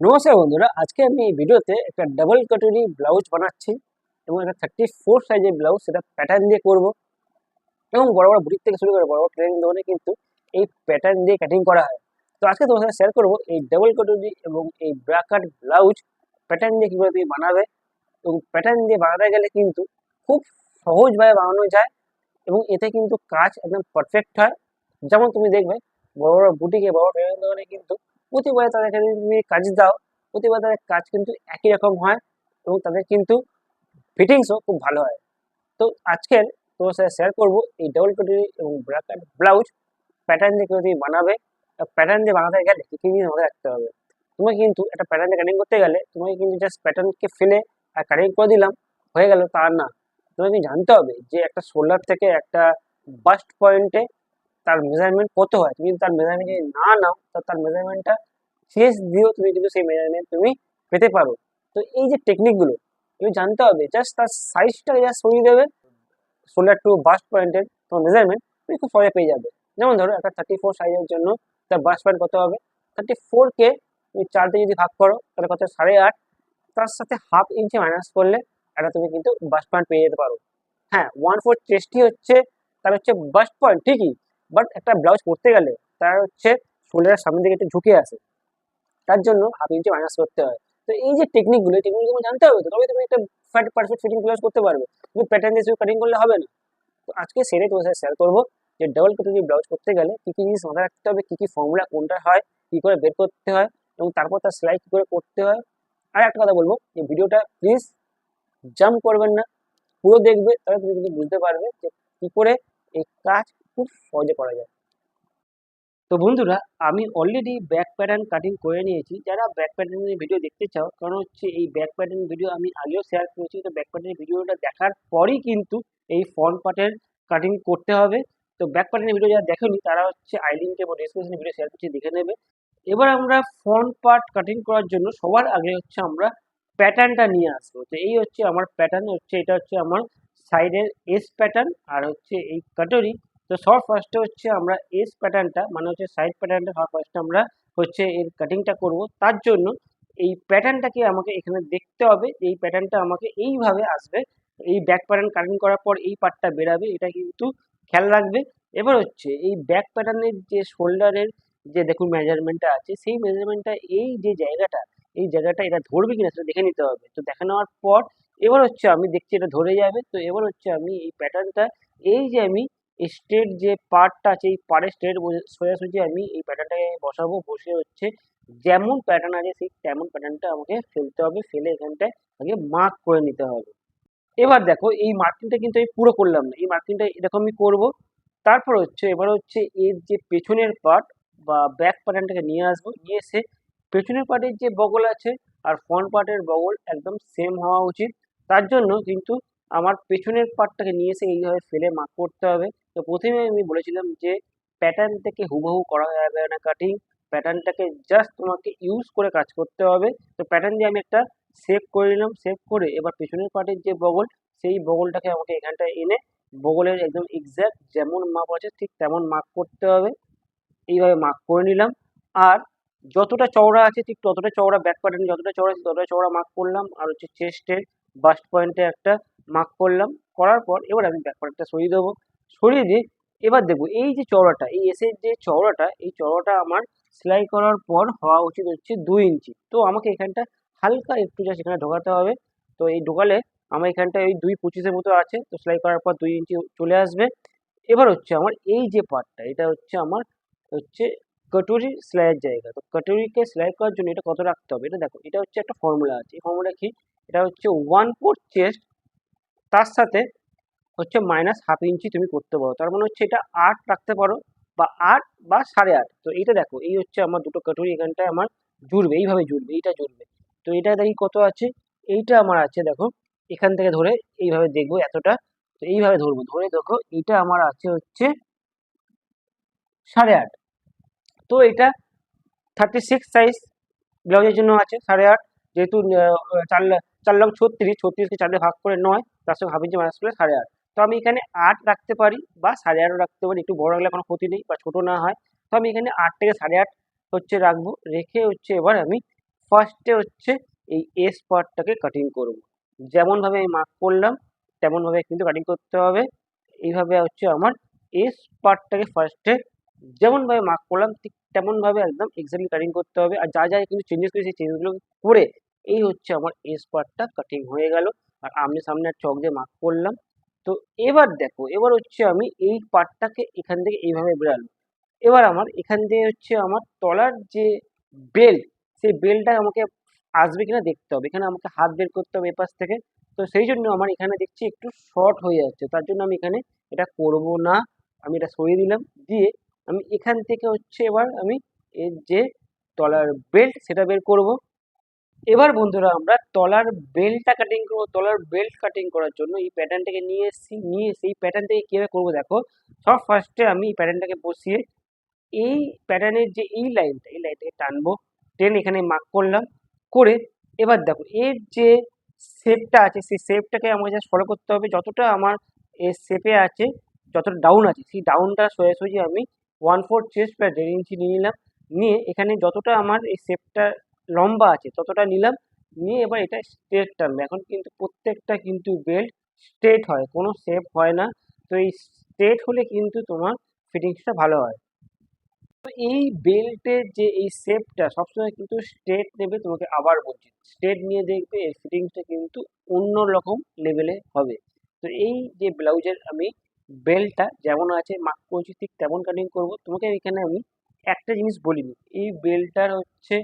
নমস্কার বন্ধুরা, আজকে আমি এই ভিডিওতে একটা ডাবল কাটুরি ব্লাউজ বানাচ্ছি এবং একটা থার্টি ফোর সাইজের ব্লাউজ সেটা প্যাটার্ন দিয়ে করব। এবং বড় বড় বুটিক থেকে শুরু করে বড় বড় ট্রেনিং দোকানে কিন্তু এই প্যাটার্ন দিয়ে কাটিং করা হয়। তো আজকে তোমার সাথে শেয়ার করব এই ডাবল কাটুরি এবং এই ব্রাকাট ব্লাউজ প্যাটার্ন দিয়ে কীভাবে তুমি বানাবে এবং প্যাটার্ন দিয়ে বানাতে গেলে কিন্তু খুব সহজভাবে বানানো যায় এবং এতে কিন্তু কাজ একদম পারফেক্ট হয়। যেমন তুমি দেখবে, বড় বড় বুটিকে বড় ট্রেনিং দোকানে কিন্তু প্রতিবারে তাদেরকে তুমি কাজ দাও, প্রতিবার তাদের কাজ কিন্তু একই রকম হয় এবং তাদের কিন্তু ফিটিংসও খুব ভালো হয়। তো আজকের তোমার সাথে শেয়ার করব এই ডবল কাটুরি এবং ব্রাকাট ব্লাউজ প্যাটার্ন দিয়ে তুমি বানাবে প্যাটার্ন দিয়ে বানাতে গেলে কী কী জিনিস রাখতে হবে? তোমাকে কিন্তু একটা প্যাটার্ন দিয়ে কাটিং করতে গেলে তোমাকে কিন্তু জাস্ট প্যাটার্নকে ফেলে আর কাটিং করে দিলাম, হয়ে গেল তা না। তোমাকে জানতে হবে যে একটা শোল্ডার থেকে একটা বাস্ট পয়েন্টে তার মেজারমেন্ট কত হয়। তুমি তার মেজারমেন্ট যদি না নাও, তা তার মেজারমেন্টটা শেষ দিয়েও তুমি কিন্তু সেই মেজারমেন্ট তুমি পেতে পারো। তো এই যে টেকনিকগুলো তুমি জানতে হবে জাস্ট তার সাইজটা জাস্ট সরিয়ে দেবে। শোল্ডার টু বাস্ট পয়েন্টের তোমার মেজারমেন্ট তুমি খুব সহজে পেয়ে যাবে। যেমন ধরো একটা থার্টি ফোর সাইজের জন্য তার বাস্ট পয়েন্ট কত হবে? থার্টি ফোরকে তুমি চারটে যদি ভাগ করো, তাহলে কত? সাড়ে আট। তার সাথে হাফ ইঞ্চি মাইনাস করলে একটা তুমি কিন্তু বাস্ট পয়েন্ট পেয়ে যেতে পারো। হ্যাঁ ওয়ান ফোর চেস্টই হচ্ছে, তার হচ্ছে বাস্ট পয়েন্ট ঠিকই। বাট একটা ব্লাউজ পরতে গেলে তার হচ্ছে শোল্ডারের সামনে দিকে একটু ঝুঁকে আসে তার জন্য হাফ ইঞ্চি মাইনাস করতে হয়। তো এই যে টেকনিকগুলো এই টেকনিকগুলো জানতে হবে তো? তবে তুমি একটা ফ্যাট পারফেক্ট ফিটিং ব্লাউজ করতে পারবে। তুমি প্যাটার্ন দিয়ে কাটিং করলে হবে না। তো আজকে সেটাই তোমার সাথে শেয়ার করব যে ডাবল কাটিং ব্লাউজ করতে গেলে কী কী জিনিস মাথায় রাখতে হবে, কী কী ফর্মুলা কোনটা হয়, কী করে বের করতে হয় এবং তারপর তার সেলাই কী করে করতে হয়। আর একটা কথা বলব যে ভিডিওটা প্লিজ জাম্প করবেন না। পুরো দেখবে, তাহলে তুমি কিন্তু বুঝতে পারবে যে কী করে এই কাজ খুব সহজে করা যায়। তো বন্ধুরা, আমি অলরেডি ব্যাক প্যাটার্ন কাটিং করে নিয়েছি। যারা ব্যাক প্যাটার্নের ভিডিও দেখতে চাও, কারণ হচ্ছে এই ব্যাক প্যাটার্ন ভিডিও আমি আগেও শেয়ার করেছি। তো ব্যাক প্যাটার্নের ভিডিওটা দেখার পরই কিন্তু এই ফ্রন্ট পার্টের কাটিং করতে হবে। তো ব্যাক প্যাটার্নের ভিডিও যারা দেখেনি, তারা হচ্ছে আই লিঙ্কে এবং ডিসক্রিপশনে ভিডিও শেয়ার করছি, দেখে নেবে। এবার আমরা ফ্রন্ট পার্ট কাটিং করার জন্য সবার আগে হচ্ছে আমরা প্যাটার্নটা নিয়ে আসব। তো এই হচ্ছে আমার প্যাটার্ন হচ্ছে এটা হচ্ছে আমার সাইডের এস প্যাটার্ন আর হচ্ছে এই কাটরি তো সব ফার্স্টে হচ্ছে আমরা এস প্যাটার্নটা মানে হচ্ছে সাইড প্যাটার্নটা সব ফার্স্টে আমরা হচ্ছে এর কাটিংটা করব। তার জন্য এই প্যাটার্নটাকে আমাকে এখানে দেখতে হবে। এই প্যাটার্নটা আমাকে এইভাবে আসবে। এই ব্যাক প্যাটার্ন কাটিং করার পর এই পার্টটা বেরাবে, এটা কিন্তু খেয়াল রাখবে। এবার হচ্ছে এই ব্যাক প্যাটার্নের যে শোল্ডারের যে দেখুন মেজারমেন্টটা আছে, সেই মেজারমেন্টটা এই যে জায়গাটা, এই জায়গাটা এটা ধরবে কিনা সেটা দেখে নিতে হবে। তো দেখে নেওয়ার পর এবার হচ্ছে আমি দেখছি এটা ধরে যাবে, তো এবার হচ্ছে আমি এই প্যাটার্নটা এই যে আমি স্ট্রেট যে পার্টটা আছে, এই পাড়ের স্ট্রেট সোজাসুজি আমি এই প্যাটার্নটাকে বসাবো, বসে হচ্ছে যেমন প্যাটার্ন আছে সেই তেমন প্যাটার্নটা আমাকে ফেলতে হবে, ফেলে এখানটায় আগে মার্ক করে নিতে হবে। এবার দেখো, এই মার্কিংটা কিন্তু আমি পুরো করলাম না, এই মার্কিংটা এরকম আমি করব, তারপর হচ্ছে, এবার হচ্ছে এর যে পেছনের পার্ট বা ব্যাক প্যাটার্নটাকে নিয়ে আসব, নিয়ে এসে পেছনের পার্টের যে বগল আছে, আর ফ্রন্ট পার্টের বগল একদম সেম হওয়া উচিত। তার জন্য কিন্তু আমার পেছনের পার্টটাকে নিয়ে এসে এইভাবে ফেলে মার্ক করতে হবে। তো প্রথমে আমি বলেছিলাম যে প্যাটার্ন থেকে হুবহু করা যাবে না কাটিং প্যাটার্নটাকে জাস্ট তোমাকে ইউজ করে কাজ করতে হবে। তো প্যাটার্ন দিয়ে আমি একটা সেভ করে নিলাম সেভ করে এবার পেছনের পার্টের যে বগল, সেই বগলটাকে আমাকে এখানটায় এনে বগলের একদম এক্স্যাক্ট যেমন মাপ আছে ঠিক তেমন মার্ক করতে হবে। এইভাবে মার্ক করে নিলাম। আর যতটা চওড়া আছে ঠিক ততটা চওড়া ব্যাক প্যাটার্ন যতটা চওড়া আছে ততটা চওড়া মার্ক করলাম। আর হচ্ছে চেস্টের বাস্ট পয়েন্টে একটা মার্ক করলাম। করার পর এবার আমি ব্যাক পার্টটা সরিয়ে দেবো। সরিয়ে দিয়ে এবার দেখব, এই যে চওড়াটা, এই এসের যে চওড়াটা, এই চওড়াটা আমার সেলাই করার পর হওয়া উচিত হচ্ছে দুই ইঞ্চি। তো আমাকে এখানটা হালকা একটু যা সেখানে ঢোকাতে হবে। তো এই ঢোকালে আমার এখানটা এই দুই পঁচিশের মতো আছে। তো সেলাই করার পর দুই ইঞ্চি চলে আসবে। এবার হচ্ছে আমার এই যে পার্টটা এটা হচ্ছে আমার হচ্ছে কটুরি সেলাইয়ের জায়গা। তো কটুরিকে সেলাই করার জন্য এটা কত রাখতে হবে? এটা দেখো, এটা হচ্ছে একটা ফর্মুলা আছে। এই ফর্মুলা কি? এটা হচ্ছে ওয়ান ফোর চেস্ট তার সাথে হচ্ছে মাইনাস হাফ ইঞ্চি তুমি করতে পারো। তার মানে হচ্ছে এটা আট রাখতে পারো বা আট বা সাড়ে আট। তো এইটা দেখো, এই হচ্ছে আমার দুটো কাটুরি, এখানটায় আমার জুড়বে, এইভাবে জুড়বে, এইটা জুড়বে। তো এটা দেখি কত আছে? এইটা আমার আছে, দেখো, এখান থেকে ধরে এইভাবে দেখব এতটা। তো এইভাবে ধরবো, ধরে দেখো, এইটা আমার আছে হচ্ছে সাড়ে আট। তো এটা থার্টি সিক্স সাইজ ব্লাউজের জন্য আছে, সাড়ে আট। যেহেতু চার চার লক্ষ ছত্রিশ, ছত্রিশকে চারে ভাগ করে নয়, তার সঙ্গে হাফ ইঞ্চি মাইনাস করে সাড়ে আট। তো আমি এখানে আট রাখতে পারি বা সাড়ে আটও রাখতে পারি, একটু বড় রাখলে কোনো ক্ষতি নেই বা ছোটো না হয়। তো আমি এখানে আট থেকে সাড়ে আট হচ্ছে রাখব, রেখে হচ্ছে এবার আমি ফার্স্টে হচ্ছে এই এস পার্টটাকে কাটিং করব। যেমনভাবে আমি মার্ক করলাম, তেমনভাবে কিন্তু কাটিং করতে হবে। এইভাবে হচ্ছে আমার এস পার্টটাকে ফার্স্টে যেমনভাবে মার্ক করলাম, ঠিক তেমনভাবে একদম এক্স্যাক্টলি কাটিং করতে হবে। আর যা যা কিন্তু চেঞ্জেস করেছি, সেই চেঞ্জেসগুলো করে এই হচ্ছে আমার এস পার্টটা কাটিং হয়ে গেল। আর আমি সামনে আর চক দিয়ে মার্ক করলাম। তো এবার দেখো, এবার হচ্ছে আমি এই পার্টটাকে এখান থেকে এইভাবে বেরালো এবার আমার এখান দিয়ে হচ্ছে আমার তলার যে বেল্ট সেই বেল্টটা আমাকে আসবে কিনা দেখতে হবে। এখানে আমাকে হাত বের করতে হবে এপাশ থেকে। তো সেই জন্য আমার এখানে দেখছি একটু শর্ট হয়ে যাচ্ছে। তার জন্য আমি এখানে এটা করব না। আমি এটা সরিয়ে দিলাম। দিয়ে আমি এখান থেকে হচ্ছে এবার আমি এর যে তলার বেল্ট সেটা বের করব। এবার বন্ধুরা আমরা তলার বেল্টটা কাটিং করব। তলার বেল্ট কাটিং করার জন্য এই প্যাটার্নটাকে নিয়ে এসেছি, নিয়ে এসে এই প্যাটার্নটাকে কীভাবে করব দেখো? সব ফার্স্টে আমি এই প্যাটার্নটাকে বসিয়ে এই প্যাটার্নের যে এই লাইনটা এই লাইনটাকে টানবো। টেন এখানে মার্ক করলাম, করে এবার দেখো, এর যে শেপটা আছে, সেই শেপটাকে আমাকে জাস্ট ফলো করতে হবে। যতটা আমার এর শেপে আছে, যতটা ডাউন আছে, সেই ডাউনটা সোজাসুজি আমি ওয়ান ফোর চেস্ট প্লাস দেড় ইঞ্চি নিয়ে নিলাম। নিয়ে এখানে যতটা আমার এই শেপটা লম্বা আছে, ততটা নিলাম। নিয়ে এবার এটা স্ট্রেট টানবে। এখন কিন্তু প্রত্যেকটা কিন্তু বেল্ট স্ট্রেট হয়, কোনো শেপ হয় না। তো এই স্ট্রেট হলে কিন্তু তোমার ফিটিংসটা ভালো হয়। তো এই বেল্টের যে এই শেপটা সবসময় কিন্তু স্ট্রেট নেবে তোমাকে আবার বলছি। স্ট্রেট নিয়ে দেখবে এই ফিটিংসটা কিন্তু অন্য রকম লেভেলে হবে। তো এই যে ব্লাউজের আমি বেল্টটা যেমন আছে মার্ক করছি, ঠিক তেমন কাটিং করব। তোমাকে এখানে আমি একটা জিনিস বলিনি। এই বেল্টটার হচ্ছে,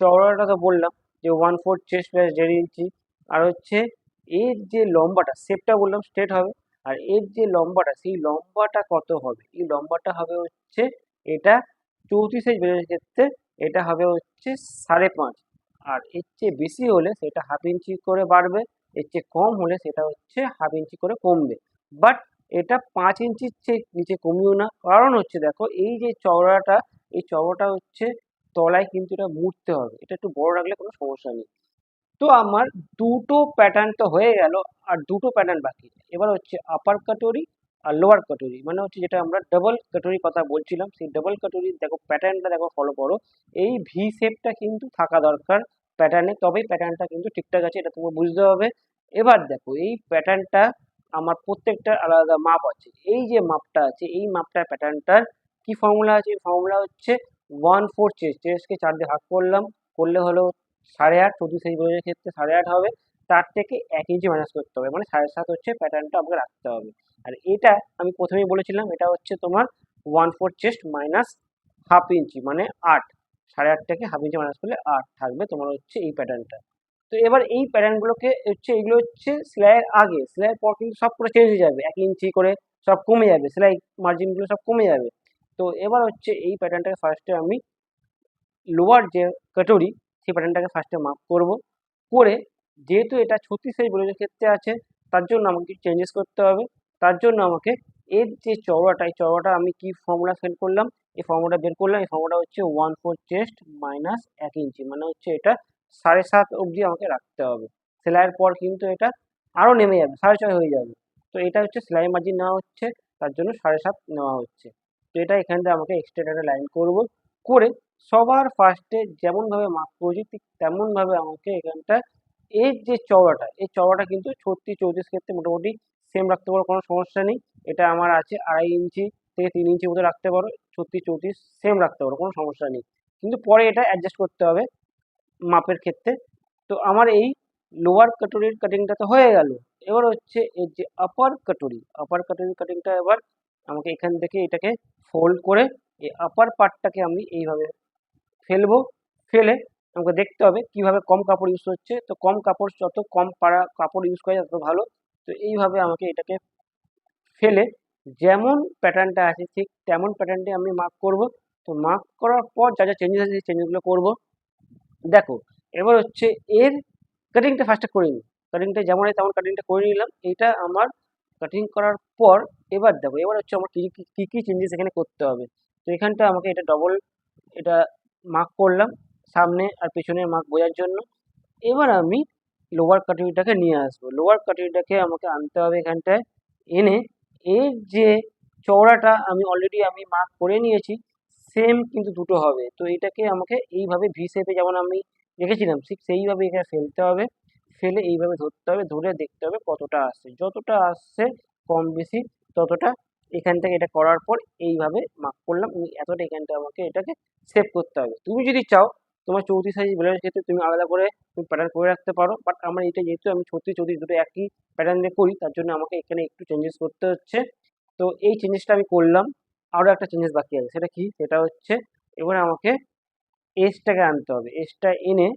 চওড়াটা তো বললাম, যে ওয়ান ফোর চেস্ট প্লাস দেড় ইঞ্চি আর হচ্ছে, এর যে লম্বাটা শেপটা বললাম স্ট্রেট হবে। আর এর যে লম্বাটা, সেই লম্বাটা কত হবে? এই লম্বাটা হবে হচ্ছে, এটা চৌত্রিশ সাইজ বেরোনোর ক্ষেত্রে এটা হবে হচ্ছে সাড়ে পাঁচ। আর এর চেয়ে বেশি হলে সেটা হাফ ইঞ্চি করে বাড়বে, এর চেয়ে কম হলে সেটা হচ্ছে হাফ ইঞ্চি করে কমবে। বাট এটা পাঁচ ইঞ্চির চেয়ে নিচে কমিও না। কারণ হচ্ছে দেখো, এই যে চওড়াটা, এই চওড়াটা হচ্ছে তলায় কিন্তু এটা মুড়তে হবে। এটা একটু বড় রাখলে কোনো সমস্যা নেই। তো আমার দুটো প্যাটার্ন তো হয়ে গেল, আর দুটো প্যাটার্ন বাকি। এবার হচ্ছে আপার কাটোরি আর লোয়ার কাটোরি মানে হচ্ছে যেটা আমরা ডাবল কাটোরি কথা বলছিলাম, সেই ডাবল কাটোরি দেখো প্যাটার্নটা দেখো ফলো করো। এই ভি শেপটা কিন্তু থাকা দরকার প্যাটার্নে তবেই প্যাটার্নটা কিন্তু ঠিকঠাক আছে, এটা তোমাকে বুঝতে হবে। এবার দেখো, এই প্যাটার্নটা আমার প্রত্যেকটা আলাদা মাপ আছে। এই যে মাপটা আছে, এই মাপটার প্যাটার্নটার কি ফর্মুলা আছে? ফর্মুলা হচ্ছে ওয়ান ফোর চেস চেসকে চার দিয়ে ভাগ করলাম, করলে হলো সাড়ে আট। সাইজ ব্লাউজের ক্ষেত্রে সাড়ে আট হবে। তার থেকে এক ইঞ্চি মাইনাস করতে হবে। মানে সাড়ে সাত হচ্ছে প্যাটার্নটা আমাকে রাখতে হবে। আর এটা আমি প্রথমেই বলেছিলাম, এটা হচ্ছে তোমার one four chest minus half inch মানে আট। সাড়ে আট থেকে হাফ ইঞ্চি মাইনাস করলে আট থাকবে। তোমার হচ্ছে এই প্যাটার্নটা তো এবার এই প্যাটার্নগুলোকে হচ্ছে, এগুলো হচ্ছে সেলাইয়ের আগে, সেলাইয়ের পর কিন্তু সব করে চেঞ্জ হয়ে যাবে। এক ইঞ্চি করে সব কমে যাবে, সেলাই মার্জিনগুলো সব কমে যাবে। তো এবার হচ্ছে এই প্যাটার্নটাকে ফার্স্টে আমি লোয়ার যে কাটরি সেই প্যাটার্নটাকে ফার্স্টে মার্ক করব। করে যেহেতু এটা ছত্রিশ সাইজ ব্লাউজের ক্ষেত্রে আছে, তার জন্য আমাকে চেঞ্জেস করতে হবে। তার জন্য আমাকে এর যে চওড়াটা, এই চওড়াটা আমি কি ফর্মুলা সেট করলাম? এই ফর্মুলা বের করলাম। এই ফর্মুলা হচ্ছে ওয়ান ফোর চেস্ট মাইনাস এক ইঞ্চি মানে হচ্ছে এটা সাড়ে সাত অবধি আমাকে রাখতে হবে। সেলাইয়ের পর কিন্তু এটা আরও নেমে যাবে, সাড়ে ছয় হয়ে যাবে। তো এটা হচ্ছে সেলাই মার্জিন নেওয়া হচ্ছে, তার জন্য সাড়ে সাত নেওয়া হচ্ছে। তো এটা এখান থেকে আমাকে এক্সট্রা একটা লাইন করব, করে সবার ফার্স্টে যেমনভাবে মাপ করেছি, ঠিক তেমনভাবে আমাকে এখানটা এর যে চওড়াটা, এই চওড়াটা কিন্তু ছত্রিশ চৌত্রিশ ক্ষেত্রে মোটামুটি সেম রাখতে পারো, কোনো সমস্যা নেই। এটা আমার আছে আড়াই ইঞ্চি থেকে তিন ইঞ্চি মতো রাখতে পারো, ছত্রিশ চৌত্রিশ সেম রাখতে পারো, কোনো সমস্যা নেই। কিন্তু পরে এটা অ্যাডজাস্ট করতে হবে। মাপের ক্ষেত্রে। তো আমার এই লোয়ার কাটুরির কাটিংটা তো হয়ে গেল। এবার হচ্ছে এর যে আপার কাটুরি আপার কাটুরির কাটিংটা এবার আমাকে এখান থেকে এটাকে ফোল্ড করে এই আপার পার্টটাকে আমি এইভাবে ফেলব। ফেলে আমাকে দেখতে হবে কীভাবে কম কাপড় ইউজ হচ্ছে। তো কম কাপড়, যত কম পাড়া কাপড় ইউজ করা তত ভালো। তো এইভাবে আমাকে এটাকে ফেলে যেমন প্যাটার্নটা আছে ঠিক তেমন প্যাটার্নটি আমি মার্ক করব। তো মার্ক করার পর যা যা চেঞ্জেস আছে, সেই চেঞ্জেসগুলো করব। দেখো, এবার হচ্ছে এর কাটিংটা ফার্স্টে করে নিই। কাটিংটা যেমন হয় তেমন কাটিংটা করে নিলাম। এটা আমার কাটিং করার পর এবার দেখো, এবার হচ্ছে আমার কী কী কী চেঞ্জেস এখানে করতে হবে। তো এখানটা আমাকে এটা ডবল এটা মার্ক করলাম সামনে আর পেছনের মার্ক বোঝার জন্য। এবার আমি লোয়ার কাটুরিটাকে নিয়ে আসব। লোয়ার কাটুরিটাকে আমাকে আনতে হবে এখানটায়। এনে এর যে চওড়াটা আমি অলরেডি আমি মার্ক করে নিয়েছি সেম কিন্তু দুটো হবে। তো এটাকে আমাকে এইভাবে ভি শেপে যেমন আমি রেখেছিলাম, ঠিক সেইভাবে এখানে ফেলতে হবে। ফেলে এইভাবে ধরতে হবে, ধরে দেখতে হবে কতটা আসছে। যতটা আসছে কম বেশি ততটা এখান থেকে এটা করার পর এইভাবে মার্ক করলাম। এতটা এখানটা আমাকে এটাকে সেভ করতে হবে। তুমি যদি চাও, তোমার চৌত্রিশ সাইজ ব্লাউজের ক্ষেত্রে তুমি আলাদা করে তুমি প্যাটার্ন করে রাখতে পারো। বাট আমার এটা যেহেতু আমি ছত্রিশ, চৌত্রিশ দুটো একই প্যাটার্ন করি, তার জন্য আমাকে এখানে একটু চেঞ্জেস করতে হচ্ছে। তো এই চেঞ্জেসটা আমি করলাম। আরও একটা চেঞ্জেস বাকি আছে। সেটা কি? সেটা হচ্ছে এবারে আমাকে এসটাকে আনতে হবে। এসটা এনে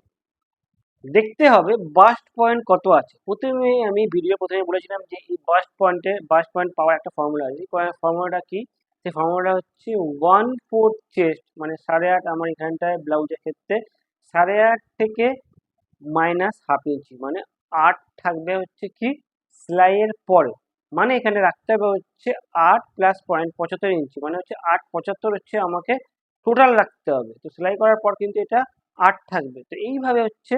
দেখতে হবে বাস্ট পয়েন্ট কত আছে। প্রথমে আমি ভিডিও প্রথমে বলেছিলাম যে এই বাস্ট পয়েন্টে বাস্ট পয়েন্ট পাওয়ার একটা ফর্মুলা আছে। ফর্মুলাটা কি? সেই ফর্মুলাটা হচ্ছে ওয়ান ফোর চেস্ট মানে সাড়ে আট আমার এখানটায় ব্লাউজের ক্ষেত্রে সাড়ে আট থেকে মাইনাস হাফ ইঞ্চি মানে আট থাকবে হচ্ছে কি সেলাইয়ের পরে। মানে এখানে রাখতে হবে হচ্ছে আট প্লাস পয়েন্ট পঁচাত্তর ইঞ্চি মানে হচ্ছে আট পঁচাত্তর হচ্ছে আমাকে টোটাল রাখতে হবে। তো সেলাই করার পর কিন্তু এটা আট থাকবে। তো এইভাবে হচ্ছে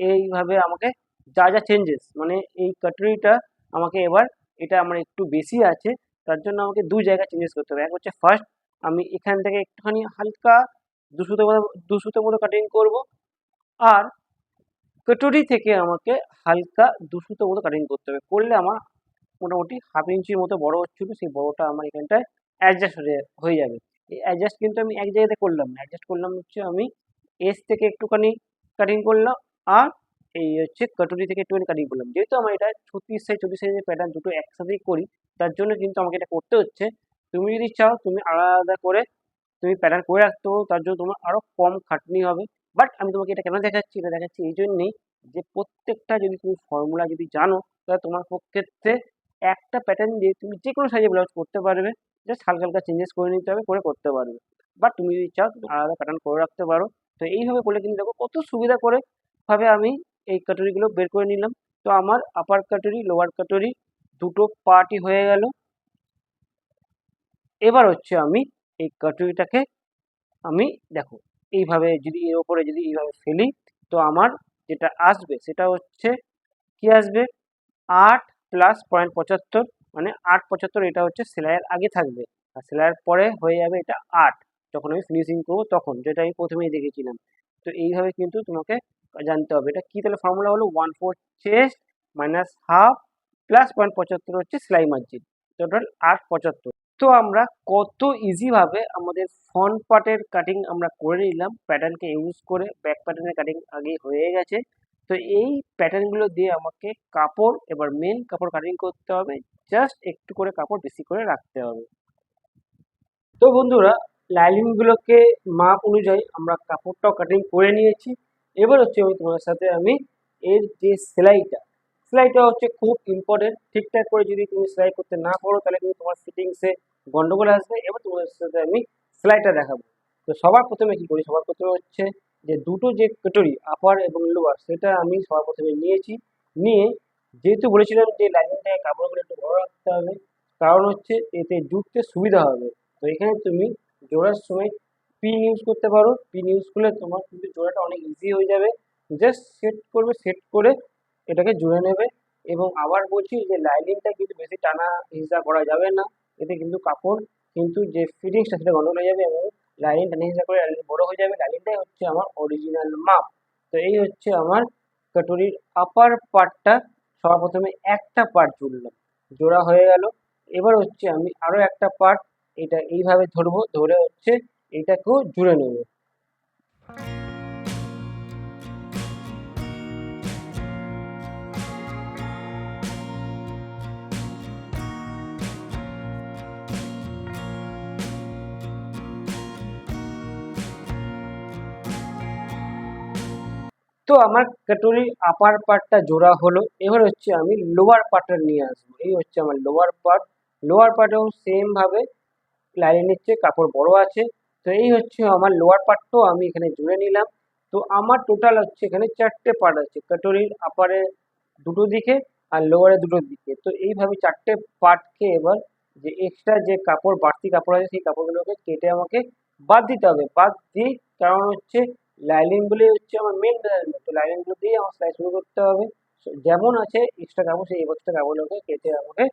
এইভাবে আমাকে যা যা চেঞ্জেস মানে এই কাটরিটা আমাকে এবার এটা আমার একটু বেশি আছে, তার জন্য আমাকে দু জায়গায় চেঞ্জেস করতে হবে। এক হচ্ছে ফার্স্ট আমি এখান থেকে একটুখানি হালকা দুশোতে মতো দুশোতে মতো কাটিং করব আর কটুরি থেকে আমাকে হালকা দুশোতে মতো কাটিং করতে হবে। করলে আমার মোটামুটি হাফ ইঞ্চির মতো বড় হচ্ছিল সেই বড়টা আমার এখানটায় অ্যাডজাস্ট হয়ে যাবে। এই অ্যাডজাস্ট কিন্তু আমি এক জায়গাতে করলাম না। অ্যাডজাস্ট করলাম হচ্ছে আমি এস থেকে একটুখানি কাটিং করলাম আর এই হচ্ছে কাটুরি থেকে একটুখানি কাটিং করলাম। যেহেতু আমার এটা ছত্রিশ সাইজ চব্বিশ সাইজের প্যাটার্ন দুটো একসাথেই করি, তার জন্য কিন্তু আমাকে এটা করতে হচ্ছে। তুমি যদি চাও, তুমি আলাদা করে তুমি প্যাটার্ন করে রাখতে পারো, তার জন্য তোমার আরও কম খাটনি হবে। বাট আমি তোমাকে এটা কেন দেখাচ্ছি? এটা দেখাচ্ছি এই জন্যেই যে প্রত্যেকটা যদি তুমি ফর্মুলা যদি জানো, তাহলে তোমার ক্ষেত্রে একটা প্যাটার্ন দিয়ে তুমি যে কোনো সাইজে ব্লাউজ করতে পারবে। জাস্ট হালকা হালকা চেঞ্জেস করে নিতে হবে, করে করতে পারবে। বাট তুমি যদি চাও আলাদা প্যাটার্ন করে রাখতে পারো। তো এইভাবে করলে কিন্তু দেখো কত সুবিধা করে ভাবে আমি এই কাটুরিগুলো বের করে নিলাম। তো আমার আপার কাটুরি লোয়ার কাটুরি দুটো পার্টই হয়ে গেল। এবার হচ্ছে আমি এই কাটুরিটাকে আমি দেখো, এইভাবে যদি এর ওপরে যদি এইভাবে ফেলি, তো আমার যেটা আসবে সেটা হচ্ছে কি আসবে? আট প্লাস পয়েন্ট পঁচাত্তর মানে আট পঁচাত্তর এটা হচ্ছে সেলাইয়ের আগে থাকবে। আর সেলাইয়ের পরে হয়ে যাবে এটা আট। যখন আমি ফিনিশিং করব তখন, যেটা আমি প্রথমেই দেখেছিলাম। তো এইভাবে কিন্তু তোমাকে জানতে হবে। এটা কী তাহলে ফর্মুলা হলো? One four chest minus half plus point পঁচাত্তর হচ্ছে সেলাই মার্জিন টোটাল আট পঁচাত্তর। তো আমরা কত ইজিভাবে আমাদের ফ্রন্ট পার্টের কাটিং আমরা করে নিলাম। প্যাটার্নকে ইউজ করে ব্যাক প্যাটার্নের কাটিং আগে হয়ে গেছে। তো এই প্যাটার্নগুলো দিয়ে আমাকে কাপড়, এবার মেন কাপড় কাটিং করতে হবে। জাস্ট একটু করে কাপড় বেশি করে রাখতে হবে। তো বন্ধুরা লাইনিংগুলোকে মাপ অনুযায়ী আমরা কাপড়টাও কাটিং করে নিয়েছি। এবার হচ্ছে আমি তোমার সাথে আমি এর যে সেলাইটা সেলাইটা হচ্ছে খুব ইম্পর্টেন্ট ঠিকঠাক করে যদি তুমি সেলাই করতে না পারো, তাহলে কিন্তু তোমার ফিটিংসে গন্ডগোল আসবে। এবার তোমাদের সাথে আমি সেলাইটা দেখাবো। তো সবার প্রথমে কি করি? সবার প্রথমে হচ্ছে যে দুটো যে কটরি আপার এবং লোয়ার সেটা আমি সবার প্রথমে নিয়েছি। নিয়ে যেহেতু বলেছিলাম যে লাইনিংটাকে কাপড়গুলো একটু বড় রাখতে হবে, কারণ হচ্ছে এতে জুটতে সুবিধা হবে। তো এখানে তুমি জোড়ার সময় পিন ইউজ করতে পারো। পিন ইউজ করলে তোমার কিন্তু জোড়াটা অনেক ইজি হয়ে যাবে। জাস্ট সেট করবে সেট করে এটাকে জুড়ে নেবে। এবং আবার বলছি যে লাইনিংটা কিন্তু বেশি টানা হিসা করা যাবে না। এতে কিন্তু কাপড় কিন্তু যে ফিটিংসটা সেটা গন্ডগোল হয়ে যাবে এবং লাইনিং টানা করে বড় হয়ে যাবে, লাইনটাই হচ্ছে আমার অরিজিনাল মাপ তো এই হচ্ছে আমার কাটুরির আপার পার্টটা সর্বপ্রথমে একটা পার্ট জুড়লাম, জোড়া হয়ে গেল। এবার হচ্ছে আমি আরও একটা পার্ট এটা এইভাবে ধরবো, ধরে হচ্ছে এটাকেও জুড়ে নেব। তো আমার কাটুরি আপার পার্টটা জোড়া হলো। এবার হচ্ছে আমি লোয়ার পার্টটা নিয়ে আসব। এই হচ্ছে আমার লোয়ার পার্ট লোয়ার পার্টেও সেম ভাবে লাইনের চেয়ে কাপড় বড় আছে। তো এই হচ্ছে আমার লোয়ার পার্টটাও আমি এখানে জুড়ে নিলাম। তো আমার টোটাল হচ্ছে এখানে চারটে পার্ট আছে। কাটুরির আপারে দুটো দিকে আর লোয়ারে দুটো দিকে। তো এইভাবে চারটে পার্টকে এবার যে এক্সট্রা যে কাপড়, বাড়তি কাপড় আছে সেই কাপড়গুলোকে কেটে আমাকে বাদ দিতে হবে। বাদ দিয়ে কারণ হচ্ছে লাইনিংগুলি হচ্ছে আমার মেন তো লাইনিংগুলো দিয়ে আমার সেলাই শুরু করতে হবে। যেমন আছে এক্সট্রা কাপড় সেই এক্সট্রা কাপড়গুলোকে কেটে আমাকে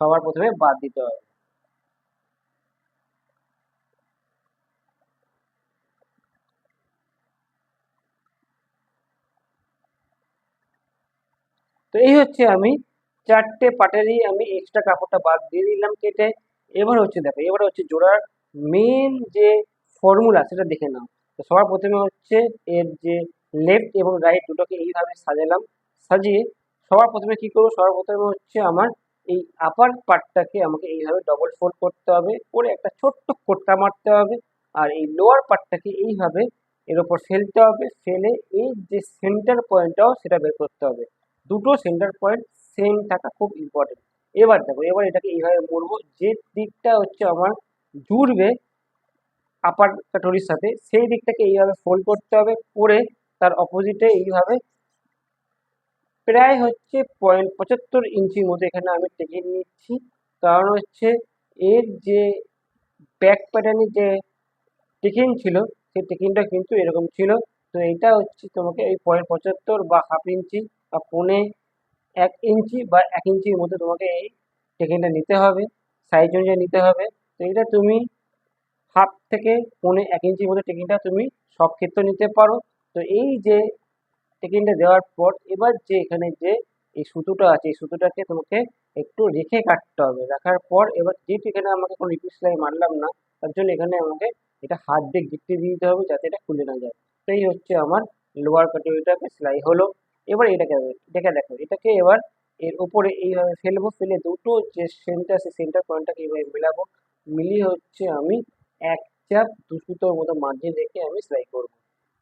সবার প্রথমে বাদ দিতে হবে। তো এই হচ্ছে আমি চারটে পাটেরই আমি এক্সট্রা কাপড়টা বাদ দিয়ে দিলাম কেটে। এবার হচ্ছে দেখো, এবার হচ্ছে জোড়ার মেন যে ফর্মুলা সেটা দেখে নাও। তো সবার প্রথমে হচ্ছে এর যে লেফট এবং রাইট দুটোকে এইভাবে সাজালাম। সাজিয়ে সবার প্রথমে কি করব? সবার প্রথমে হচ্ছে আমার এই আপার পার্টটাকে আমাকে এইভাবে ডবল ফোল্ড করতে হবে। করে একটা ছোট্ট কোট্টা মারতে হবে আর এই লোয়ার পার্টটাকে এইভাবে এর ওপর ফেলতে হবে। ফেলে এই যে সেন্টার পয়েন্টটাও সেটা বের করতে হবে। দুটো সেন্টার পয়েন্ট সেম থাকা খুব ইম্পর্টেন্ট এবার দেখো, এবার এটাকে এইভাবে মুড়বো। যে দিকটা হচ্ছে আমার জুড়বে আপার কাটরির সাথে সেই দিকটাকে এইভাবে ফোল্ড করতে হবে, করে তার অপোজিটে এইভাবে প্রায় হচ্ছে পয়েন্ট পঁচাত্তর ইঞ্চির মতো এখানে আমি টেকে নিচ্ছি কারণ হচ্ছে এর যে ব্যাক প্যাটার্নের যে টেকিং ছিল, সেই টেকিংটা কিন্তু এরকম ছিল। তো এটা হচ্ছে তোমাকে এই পয়েন্ট পঁচাত্তর বা হাফ ইঞ্চি বা পৌনে এক ইঞ্চি বা এক ইঞ্চির মধ্যে তোমাকে এই টেকিংটা নিতে হবে সাইজ অনুযায়ী নিতে হবে। তো এটা তুমি হাফ থেকে পৌনে এক ইঞ্চির মধ্যে টেকিংটা তুমি সব ক্ষেত্রে নিতে পারো। তো এই যে টেকিংটা দেওয়ার পর এবার যে এখানে যে এই সুতোটা আছে, এই সুতোটাকে তোমাকে একটু রেখে কাটতে হবে। রাখার পর এবার যেহেতু এখানে আমাকে কোনো রিপিট সেলাই মারলাম না, তার জন্য এখানে আমাকে এটা হাত দিয়ে গিট্টি দিয়ে দিতে হবে যাতে এটা খুলে না যায়। তো এই হচ্ছে আমার লোয়ার কাটিংটাকে সেলাই হলো। এবার এটাকে এটাকে দেখো, এটাকে এবার এর উপরে এইভাবে ফেলব, ফেলে দুটো যে সেন্টার সেই সেন্টার পয়েন্টটাকে এইভাবে মেলাবো। মিলিয়ে হচ্ছে আমি এক চাপ দু সুতোর মতো মার্জিন রেখে আমি সেলাই করব।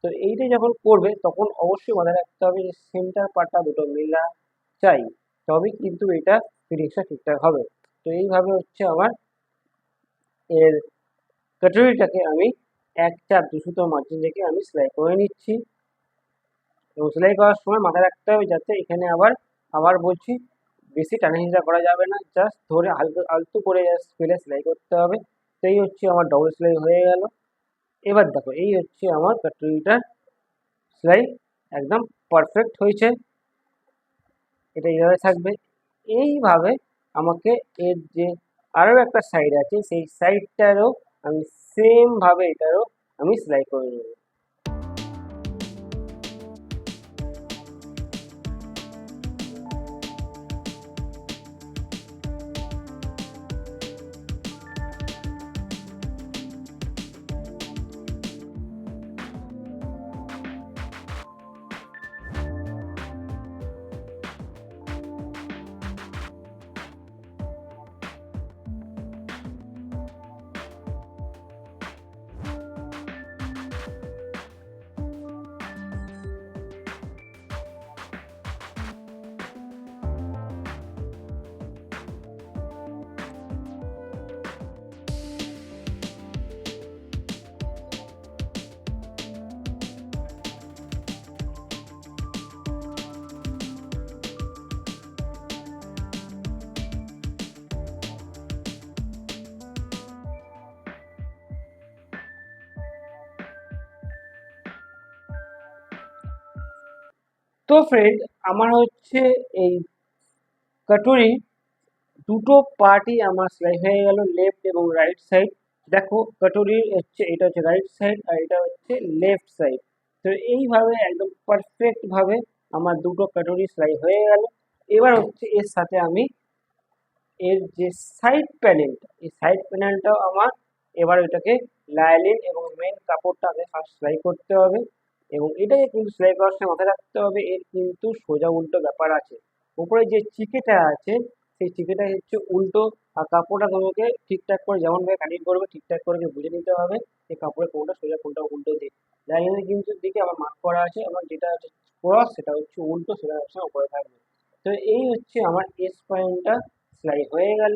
তো এইটা যখন করবে, তখন অবশ্যই মাথায় রাখতে হবে যে সেন্টার পার্টটা দুটো মিলা চাই তবে কিন্তু এটা ফিনিশটা ঠিকঠাক হবে। তো এইভাবে হচ্ছে আমার এর কাটুরিটাকে আমি এক চাপ দু সুতো মার্জিন রেখে আমি সেলাই করে নিচ্ছি। এবং সেলাই করার সময় মাথায় রাখতে হবে যাতে এখানে আবার আবার বলছি, বেশি টানাহিঁচড়া করা যাবে না জাস্ট ধরে আলতু আলতু করে জাস্ট ফেলে সেলাই করতে হবে। এই হচ্ছে আমার ডবল সেলাই হয়ে গেল। এবার দেখো, এই হচ্ছে আমার কাটুরিটার সেলাই একদম পারফেক্ট হয়েছে। এটা এইভাবে থাকবে। এইভাবে আমাকে এর যে আরও একটা সাইড আছে, সেই সাইডটারও আমি সেমভাবে এটারও আমি সেলাই করে নেব তো ফ্রেন্ড আমার হচ্ছে এই কাটুরি দুটো পার্টই আমার সেলাই হয়ে গেল লেফট এবং রাইট সাইড দেখো কাটুরি হচ্ছে, এটা হচ্ছে রাইট সাইড আর এটা হচ্ছে লেফট সাইড তো এইভাবে একদম পারফেক্টভাবে আমার দুটো কাটুরি সেলাই হয়ে গেল। এবার হচ্ছে এর সাথে আমি এর যে সাইড প্যানেলটা এই সাইড প্যানেলটাও আমার, এবার এটাকে লাইলিন এবং মেন কাপড়টা আগে ফার্স্ট সেলাই করতে হবে। এবং এটাকে কিন্তু সেলাই করার সময় মাথায় রাখতে হবে। এর কিন্তু সোজা উল্টো ব্যাপার আছে। উপরে যে চিকেটা আছে, সেই চিকেটা হচ্ছে উল্টো। আর কাপড়টা তোমাকে ঠিকঠাক করে যেমনভাবে কাটিং করবে, ঠিকঠাক করে বুঝে নিতে হবে যে কাপড়ের কোনটা সোজা, কোনটা উল্টো দিক। লাইনের কিন্তু দিকে আমার মার্ক করা আছে, আমার যেটা হচ্ছে ক্রস সেটা হচ্ছে উল্টো, সেটা হচ্ছে উপরে থাকবে। তো এই হচ্ছে আমার এস পয়েন্টটা সেলাই হয়ে গেল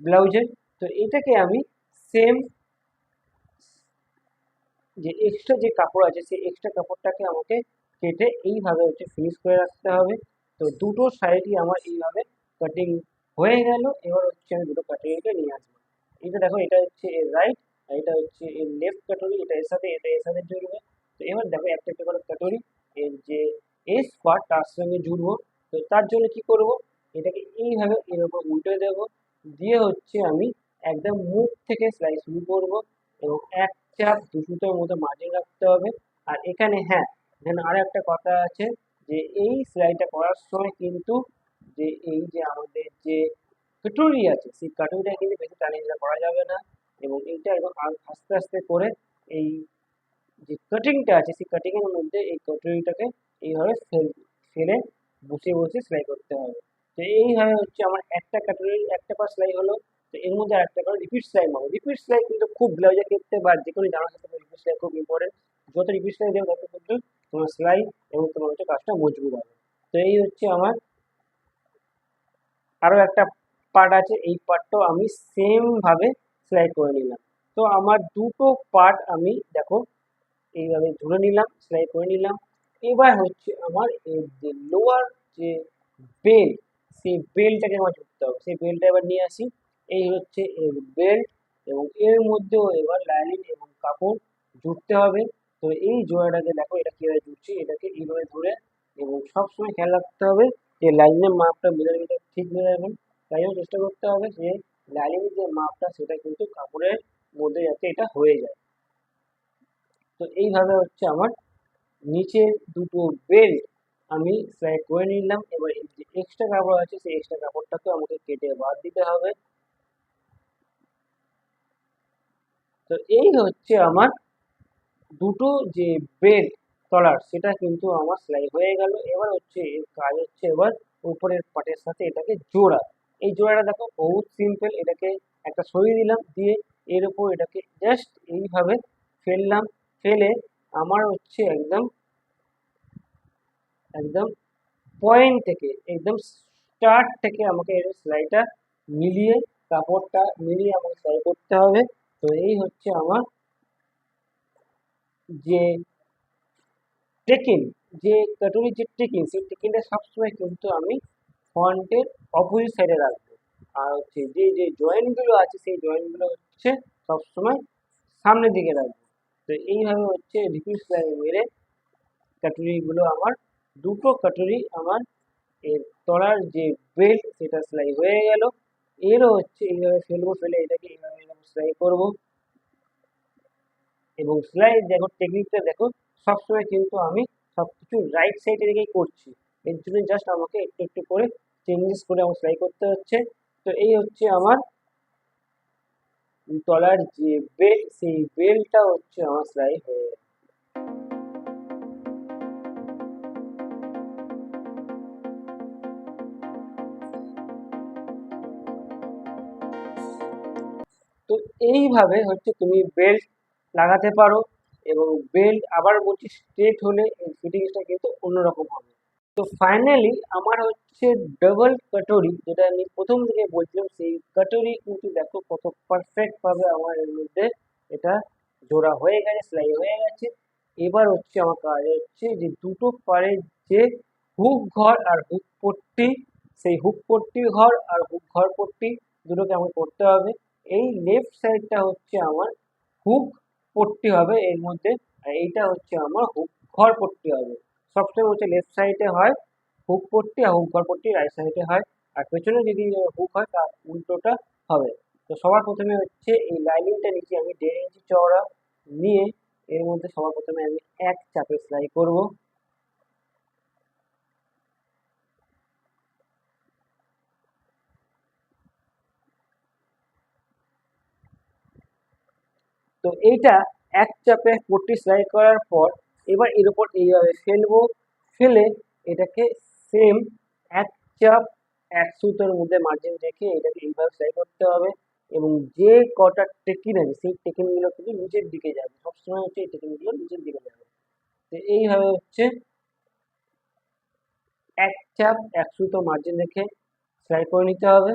ব্লাউজের তো এটাকে আমি সেম যে এক্সট্রা যে কাপড় আছে, সেই এক্সট্রা কাপড়টাকে আমাকে কেটে এইভাবে হচ্ছে ফিনিশ করে রাখতে হবে। তো দুটো সাইডই আমার এইভাবে কাটিং হয়ে গেল। এবার হচ্ছে আমি দুটো কাটিংকে নিয়ে আসব। এটা দেখো, এটা হচ্ছে এর রাইট আর এটা হচ্ছে এর লেফট কাটরি এটা এর সাথে, এটা এর সাথে জুড়বে। তো এবার দেখো, একটা একটা করে কাটরি এর যে এস পার্ট তার সঙ্গে জুড়বো। তো তার জন্য কি করব? এটাকে এইভাবে এর উপর উল্টে দেবো। দিয়ে হচ্ছে আমি একদম মুখ থেকে সেলাই শুরু করব এবং এক চাপ দু সুতোর মতো মার্জিন রাখতে হবে। আর এখানে হ্যাঁ এখানে আরও একটা কথা আছে যে, এই সেলাইটা করার সময় কিন্তু যে, এই যে আমাদের যে কাটুরি আছে, সেই কাটুরিটা কিন্তু বেশি টানি করা যাবে না। এবং এইটা এবং আস্তে আস্তে করে এই যে কাটিংটা আছে, সেই কাটিংয়ের মধ্যে এই কাটুরিটাকে এইভাবে ফেল, ফেলে বসে বসে সেলাই করতে হবে। তো এইভাবে হচ্ছে আমার একটা কাটুরি একটা পার সেলাই হলো। তো এর মধ্যে আরেকটা করে রিপিট সেলাই মারবো রিপিট সেলাই কিন্তু খুব ব্লাউজের ক্ষেত্রে বা যে কোনো জামার ক্ষেত্রে রিপিট সেলাই খুব ইম্পর্টেন্ট যত রিপিট সেলাই দেবে তত কিন্তু তোমার সেলাই এবং তোমার হচ্ছে কাজটা মজবুত হবে। তো এই হচ্ছে আমার আরও একটা পার্ট আছে, এই পার্টটাও আমি সেম ভাবে সেলাই করে নিলাম। তো আমার দুটো পার্ট আমি দেখো, এইভাবে ধরে নিলাম সেলাই করে নিলাম। এবার হচ্ছে আমার এই যে লোয়ার যে বেল্ট সেই বেল্টটাকে আমার ঝুঁকতে হবে। সেই বেল্টটা এবার নিয়ে আসি। এই হচ্ছে এর বেল্ট এবং এর মধ্যেও এবার লাইনিং এবং কাপড় জুড়তে হবে। তো এই জোড়াটাকে দেখো, এটা কীভাবে জুড়ছি? এটাকে এইভাবে ধরে এবং সবসময় খেয়াল রাখতে হবে যে লাইনের মাপটা মিটার ঠিক হয়ে যাবেন তাই জন্য চেষ্টা করতে হবে যে লাইনিংয়ের যে মাপটা, সেটা কিন্তু কাপড়ের মধ্যে যাতে এটা হয়ে যায়। তো এইভাবে হচ্ছে আমার নিচে দুটো বেল্ট আমি সেলাই করে নিলাম। এবার যে এক্সট্রা কাপড় আছে, সেই এক্সট্রা কাপড়টাকে আমাকে কেটে বাদ দিতে হবে। তো এই হচ্ছে আমার দুটো যে বেল্ট তলার, সেটা কিন্তু আমার সেলাই হয়ে গেল। এবার হচ্ছে এর কাজ হচ্ছে এবার উপরের পাটের সাথে এটাকে জোড়া। এই জোড়াটা দেখো বহুত সিম্পল এটাকে একটা সরিয়ে দিলাম, দিয়ে এর উপর এটাকে জাস্ট এইভাবে ফেললাম। ফেলে আমার হচ্ছে একদম একদম পয়েন্ট থেকে, একদম স্টার্ট থেকে আমাকে এর সেলাইটা মিলিয়ে, কাপড়টা মিলিয়ে আমাকে সেলাই করতে হবে। তো এই হচ্ছে আমার যে টেকিং যে কাটুরির যে টেকিং সেই টেকিংটা সবসময় কিন্তু আমি ফ্রন্টের অপোজিট সাইডে রাখব। আর হচ্ছে যে যে জয়েন্টগুলো আছে, সেই জয়েন্টগুলো হচ্ছে সবসময় সামনের দিকে রাখব। তো এইভাবে হচ্ছে রিপিট সেলাই মেরে কাটুরিগুলো আমার, দুটো কাটুরি আমার এর তলার যে বেল্ট সেটা সেলাই হয়ে গেল। এরও হচ্ছে এইভাবে ফেলব ফেলে এটাকে এইভাবে এরকম সেলাই করব। এবং সেলাই দেখো টেকনিকটা দেখো, সবসময় কিন্তু আমি সব কিছু রাইট সাইডে রেখেই করছি। এর জন্য জাস্ট আমাকে একটু একটু করে চেঞ্জেস করে আমার সেলাই করতে হচ্ছে। তো এই হচ্ছে আমার তলার যে বেল্ট সেই বেল্টটা হচ্ছে আমার সেলাই হয়ে তো এইভাবে হচ্ছে তুমি বেল্ট লাগাতে পারো এবং বেল্ট আবার বলছি স্ট্রেট হলে এই ফিটিংসটা কিন্তু অন্যরকম হবে। তো ফাইনালি আমার হচ্ছে ডবল কাটরি যেটা আমি প্রথম থেকে বলছিলাম, সেই কাটরি কিন্তু দেখো কত পারফেক্ট ভাবে আমার এর মধ্যে এটা জোড়া হয়ে গেছে সেলাই হয়ে গেছে। এবার হচ্ছে আমার কাজ হচ্ছে যে দুটো পারে যে হুক ঘর আর হুক পট্টি, সেই হুক পট্টি ঘর আর হুক ঘর পট্টি দুটোকে আমাকে করতে হবে। এই লেফট সাইডটা হচ্ছে আমার হুক পট্টি হবে এর মধ্যে। আর এইটা হচ্ছে আমার হুক ঘর পট্টি হবে। সবসময় হচ্ছে লেফট সাইডে হয় হুক পট্টি আর হুক ঘর পট্টি রাইট সাইডে হয়। আর পেছনে যদি হুক হয়, তার উল্টোটা হবে। তো সবার প্রথমে হচ্ছে এই লাইনিংটা নিচে আমি দেড় ইঞ্চি চওড়া নিয়ে এর মধ্যে সবার প্রথমে আমি এক চাপে সেলাই করব। তো এইটা এক চাপে পট্টি সেলাই করার পর এবার এর উপর এইভাবে ফেলব, ফেলে এটাকে সেম এক চাপ, এক সুতোর মধ্যে মার্জিন রেখে এটাকে এইভাবে সেলাই করতে হবে এবং যে কটা টেকিন আছে, সেই টেকিনগুলো কিন্তু নিচের দিকে যাবে। সবসময় হচ্ছে এই টেকিনগুলো নিচের দিকে যাবে। তো এইভাবে হচ্ছে এক চাপ, এক সুতো মার্জিন রেখে সেলাই করে নিতে হবে।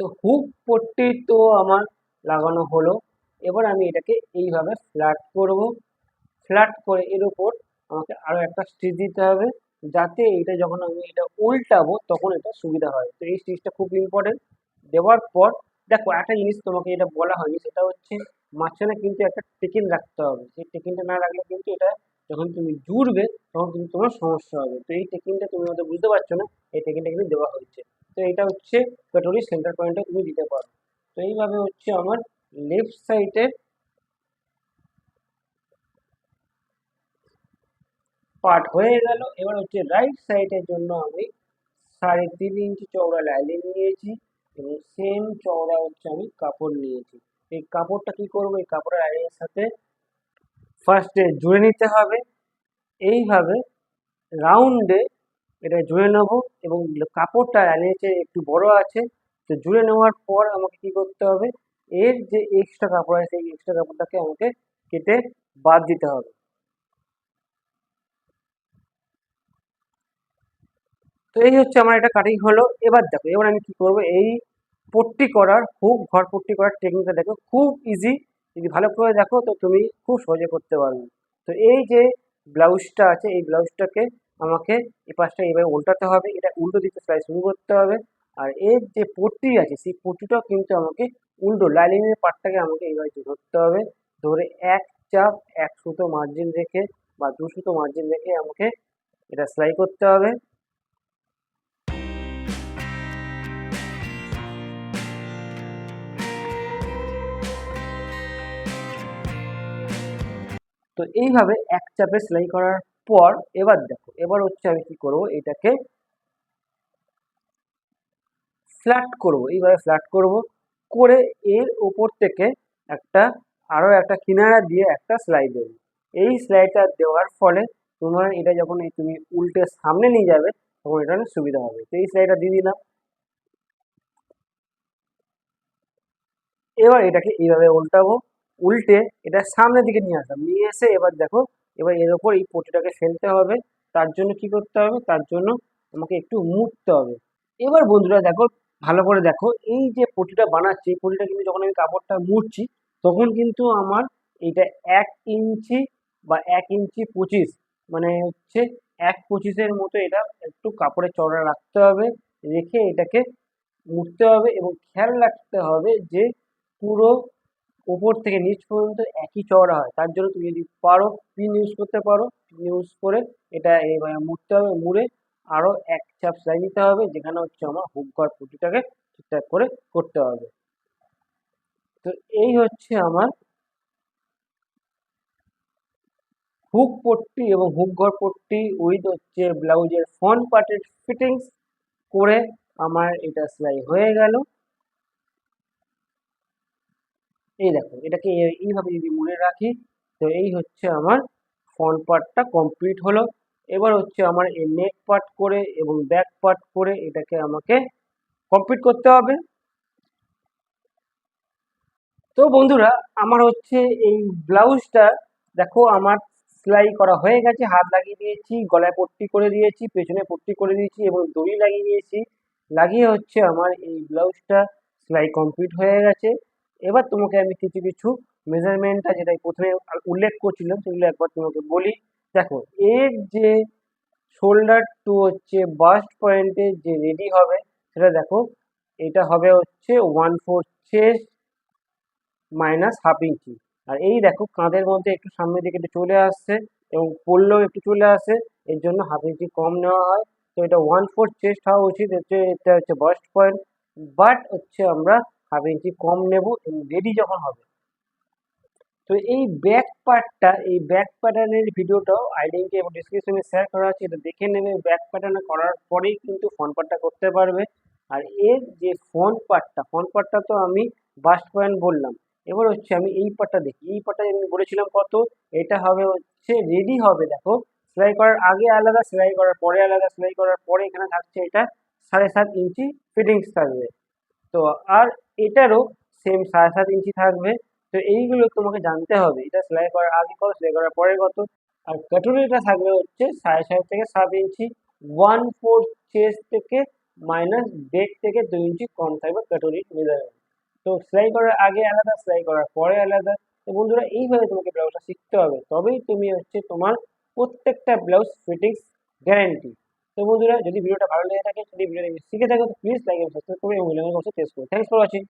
তো হুক পট্টি তো আমার লাগানো হলো। এবার আমি এটাকে এইভাবে ফ্ল্যাট করব। ফ্ল্যাট করে এর উপর আমাকে আরও একটা স্টিচ দিতে হবে, যাতে এটা যখন আমি এটা উল্টাবো তখন এটা সুবিধা হয়। তো এই স্টিচটা খুব ইম্পর্টেন্ট দেওয়ার পর দেখো একটা জিনিস তোমাকে এটা বলা হয়নি, সেটা হচ্ছে মাঝখানে কিন্তু একটা টেকিন রাখতে হবে। সেই টেকিনটা না রাখলে কিন্তু এটা যখন তুমি জুড়বে তখন কিন্তু তোমার সমস্যা হবে। তো এই টেকিনটা তুমি হয়তো বুঝতে পারছ না, এই টেকিনটা কিন্তু দেওয়া হয়েছে। তো এটা হচ্ছে কাটুরি সেন্টার পয়েন্টে তুমি দিতে পারো। তো এইভাবে হচ্ছে আমার লেফট সাইডের পার্ট হয়ে গেল। এবার হচ্ছে রাইট সাইডের জন্য আমি সাড়ে তিন ইঞ্চি চওড়া লাইনিং নিয়েছি এবং সেম চওড়া হচ্ছে আমি কাপড় নিয়েছি। এই কাপড়টা কি করব? এই কাপড়ের লাইনিংয়ের সাথে ফার্স্টে জুড়ে নিতে হবে। এইভাবে রাউন্ডে এটা জুড়ে নেব এবং কাপড়টা লাইনিংয়ের একটু বড় আছে, তো জুড়ে নেওয়ার পর আমাকে কি করতে হবে? এর যে এক্সট্রা কাপড় আছে, সেই এক্সট্রা কাপড়টাকে আমাকে কেটে বাদ দিতে হবে। তো এই হচ্ছে আমার এটা কাটিং হলো। এবার দেখো, এবার আমি কি করব? এই পট্টি করার হুক ঘর পট্টি করার টেকনিকটা দেখো, খুব ইজি যদি ভালো করে দেখো, তো তুমি খুব সহজে করতে পারবে। তো এই যে ব্লাউজটা আছে, এই ব্লাউজটাকে আমাকে এই পাশটা এইভাবে উল্টাতে হবে, এটা উল্টো দিকে সেলাই শুরু করতে হবে। আর এর যে পট্টি আছে, সেই পট্টিটাও কিন্তু আমাকে উল্টো লাইনিংয়ের পার্টটাকে আমাকে এইভাবে ধরতে হবে। ধরে এক চাপ এক সুতো মার্জিন রেখে বা দু সুতো মার্জিন রেখে আমাকে এটা সেলাই করতে হবে। তো এইভাবে এক চাপে সেলাই করার পর এবার দেখো, এবার হচ্ছে আমি কি করব? এটাকে ফ্ল্যাট করব। এইভাবে ফ্ল্যাট করব। করে এর ওপর থেকে একটা, আরও একটা কিনারা দিয়ে একটা সেলাই দেবো। এই সেলাইটা দেওয়ার ফলে তোমার এটা যখন তুমি উল্টে সামনে নিয়ে যাবে, তখন এটা অনেক সুবিধা হবে। তো এই সেলাইটা দিয়ে দিলাম। এবার এটাকে এইভাবে উল্টাবো। উল্টে এটা সামনের দিকে নিয়ে আসলাম। নিয়ে এসে এবার দেখো এবার এর ওপর এই পটিটাকে ফেলতে হবে। তার জন্য কি করতে হবে? তার জন্য আমাকে একটু মুড়তে হবে। এবার বন্ধুরা দেখো, ভালো করে দেখো, এই যে পটিটা বানাচ্ছি, এই পটিটা কিন্তু যখন আমি কাপড়টা মুড়ছি, তখন কিন্তু আমার এইটা এক ইঞ্চি বা এক ইঞ্চি পঁচিশ মানে হচ্ছে এক পঁচিশের মতো এটা একটু কাপড়ে চড়া রাখতে হবে, রেখে এটাকে মুড়তে হবে এবং খেয়াল রাখতে হবে যে পুরো উপর থেকে নিচ পর্যন্ত একই চওড়া হয়। তার জন্য তুমি যদি পারো পিন ইউজ করতে পারো। পিন ইউজ করে এটা মুড়তে হবে, মুড়ে আরও এক চাপ সেলাই নিতে হবে, যেখানে হচ্ছে আমার হুক ঘর পুটিটাকে ঠিকঠাক করে করতে হবে। তো এই হচ্ছে আমার হুক পট্টি এবং হুক ঘর পট্টি উইথ হচ্ছে ব্লাউজের ফ্রন্ট পার্টের ফিটিংস করে আমার এটা সেলাই হয়ে গেল। এই দেখো, এটাকে এইভাবে যদি মনে রাখি, তো এই হচ্ছে আমার ফ্রন্ট পার্টটা কমপ্লিট হলো। এবার হচ্ছে আমার এই নেক পার্ট করে এবং ব্যাক পার্ট করে এটাকে আমাকে কমপ্লিট করতে হবে। তো বন্ধুরা, আমার হচ্ছে এই ব্লাউজটা, দেখো আমার সেলাই করা হয়ে গেছে, হাত লাগিয়ে দিয়েছি, গলায় পট্টি করে দিয়েছি, পেছনে পট্টি করে দিয়েছি এবং দড়ি লাগিয়ে দিয়েছি। লাগিয়ে হচ্ছে আমার এই ব্লাউজটা সেলাই কমপ্লিট হয়ে গেছে। এবার তোমাকে আমি কিছু কিছু মেজারমেন্টটা যেটা প্রথমে উল্লেখ করছিলাম, সেগুলো একবার তোমাকে বলি। দেখো, এর যে শোল্ডার টু হচ্ছে বাস্ট পয়েন্টে যে রেডি হবে, সেটা দেখো, এটা হবে হচ্ছে one four chest minus half inch আর এই দেখো, কাঁধের মধ্যে একটু সামনের দিকে একটু চলে আসছে এবং পড়লেও একটু চলে আসে, এর জন্য হাফ ইঞ্চি কম নেওয়া হয়। তো এটা ওয়ান ফোর চেস্ট হওয়া উচিত, এটা হচ্ছে বাস্ট পয়েন্ট বাট হচ্ছে আমরা হাফ ইঞ্চি কম নেব রেডি যখন হবে। তো এই ব্যাক পার্টটা এই ব্যাক প্যাটার্নের ভিডিওটাও আইডেন্টি এবং ডিসক্রিপশনে শেয়ার করা আছে, এটা দেখে নেবে। ব্যাক প্যাটার্ন করার পরেই কিন্তু ফ্রন্ট পার্টটা করতে পারবে। আর এর যে ফ্রন্ট পার্টটা ফ্রন্ট পার্টটা তো আমি বাস্ট পয়েন্ট বললাম। এবার হচ্ছে আমি এই পার্টটা দেখি। এই পার্টটা আমি বলেছিলাম কত? এটা হবে হচ্ছে রেডি হবে, দেখো। সেলাই করার আগে আলাদা সেলাই করার পরে আলাদা সেলাই করার পরে এখানে থাকছে এটা সাড়ে সাত ইঞ্চি ফিটিংস থাকবে। তো আর এটারও সেম সাড়ে সাত ইঞ্চি থাকবে। তো এইগুলো তোমাকে জানতে হবে। এটা সেলাই করার আগে কত সেলাই করার পরে কত আর কাটুরিটা থাকবে হচ্ছে সাড়ে ছয় থেকে সাত ইঞ্চি। ওয়ান ফোর চেস্ট থেকে মাইনাস বেড থেকে দুই ইঞ্চি কম থাকবে কাটুরির মেজারমেন্ট তো সেলাই করার আগে আলাদা, সেলাই করার পরে আলাদা। তো বন্ধুরা, এইভাবে তোমাকে ব্লাউজটা শিখতে হবে। তবেই তুমি হচ্ছে তোমার প্রত্যেকটা ব্লাউজ ফিটিংস গ্যারেন্টি তো বন্ধুরা, যদি ভিডিওটা ভালো লেগে থাকে, যদি ভিডিওটা শিখে থাকো, তো প্লিজ লাইক এবং সাবস্ক্রাইব করবে এবং টেস্ট করবে থ্যাংকস ফর ওয়াচিং